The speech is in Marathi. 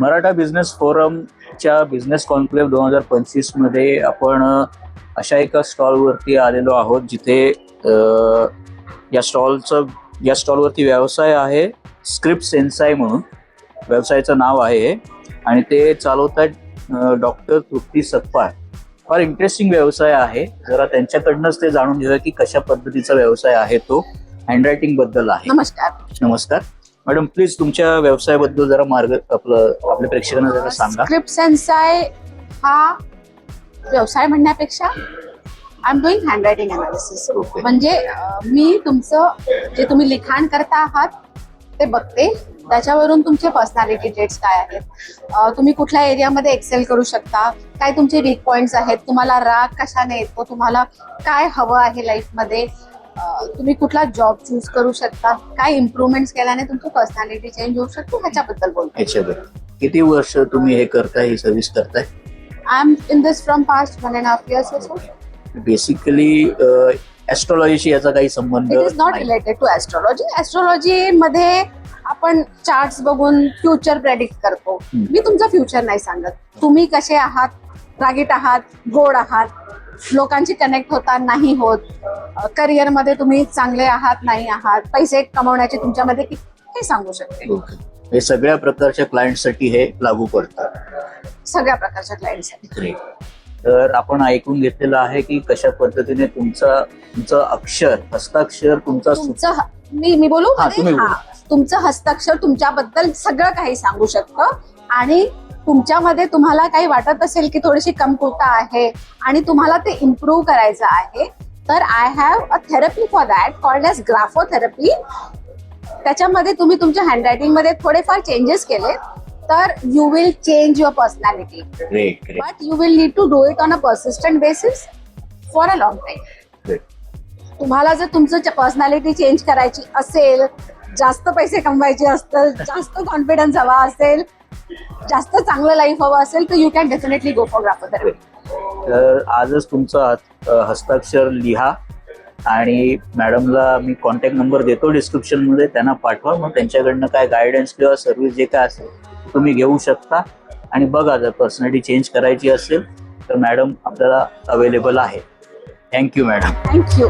मराठा बिझनेस फोरमच्या बिझनेस कॉन्क्लेव्ह दोन हजार पंचवीसमध्ये आपण अशा एका स्टॉलवरती आलेलो आहोत जिथे या स्टॉलचं या स्टॉलवरती व्यवसाय आहे स्क्रिप्ट सेन्साय म्हणून. व्यवसायाचं नाव आहे. आणि ते चालवत आहेत डॉक्टर तृप्ती सत्पाळ फार इंटरेस्टिंग व्यवसाय आहे. जरा त्यांच्याकडनंच ते जाणून घेऊया की कशा पद्धतीचा व्यवसाय आहे तो. हँडरायटिंगबद्दल आहे. नमस्कार. नमस्कार. मॅडम प्लीज तुमच्या व्यवसायाबद्दल जरा मार्ग आपलं आपल्या प्रेक्षकांना जरा सांगा. स्क्रिप्ट सेन्साय हा व्यवसाय म्हणण्यापेक्षा I am doing handwriting analysis Okay. म्हणजे अं, मी तुमचं जे तुम्ही लिखाण करता आहात ते बघते. त्याच्यावरून तुमचे पर्सनॅलिटी ट्रेट्स काय आहेत. अं, तुम्ही कुठल्या एरियामध्ये एक्सेल करू शकता? काय तुमचे वीक पॉइंट्स आहेत? तुम्हाला राग कशाने येतो? तुम्हाला काय हवं आहे लाईफमध्ये तुम्ही कुठला जॉब चूज करू शकता? काय इम्प्रुव्हमेंट्स केल्याने तुमची पर्सनॅलिटी चेंज होऊ शकते? ह्याच्याबद्दल बोलते. किती वर्ष तुम्ही हे करताय ही सर्व्हिस करताय? I am in this from past one and half years basically ऍस्ट्रॉलॉजीशी याचा काही संबंध इट इज नॉट नाही. रिलेटेड टू ऍस्ट्रॉलॉजी ऍस्ट्रॉलॉजी मध्ये आपण चार्ट्स बघून फ्युचर प्रेडिक्ट करतो. हम्म. मी तुमचं फ्युचर नाही सांगत. तुम्ही कसे आहात? रागीट आहात? गोड आहात? लोकांची कनेक्ट होता? नाही होत. करिअरमध्ये तुम्ही चांगले आहात नाही आहात पैसे कमवण्याचे तुमच्यामध्ये कि- हे सांगू शकते. हे सगळ्या प्रकारच्या क्लायंटसाठी हे लागू पडतं सगळ्या प्रकारच्या क्लायंटसाठी. तर आपण ऐकून घेतलेलं आहे की कशा पद्धतीने तुमचा तुमचं अक्षर हस्ताक्षर तुमचा तुमचं मी मी बोलू. तुमचं हस्ताक्षर तुमच्याबद्दल सगळं काही सांगू शकतं आणि तुमच्यामध्ये तुम्हाला काही वाटत असेल की थोडीशी कमकुवता आहे आणि तुम्हाला ते इम्प्रूव्ह करायचं आहे तर I have a therapy for that called as graphotherapy त्याच्यामध्ये तुम्ही तुमच्या हँडरायटिंगमध्ये थोडेफार चेंजेस केले तर you will change your personality but you will need to do it on a persistent basis for a long time तुम्हाला जर तुमचं पर्सनॅलिटी चेंज करायची असेल जास्त पैसे कमवायचे असतील जास्त कॉन्फिडन्स हवा असेल जास्त चांगलं लाईफ हवं असेल तर you can definitely go for graphotherapy तर आजच तुमचं हस्ताक्षर लिहा आणि मॅडमला मी कॉन्टॅक्ट नंबर देतो डिस्क्रिप्शनमध्ये त्यांना पाठवा. मग त्यांच्याकडनं काय गायडन्स किंवा सर्व्हिस जे काय असेल तुम्ही घेऊ शकता. आणि बघा जर पर्सनॅलिटी चेंज करायची असेल तर मॅडम आपल्याला अवेलेबल आहे. Thank you madam thank you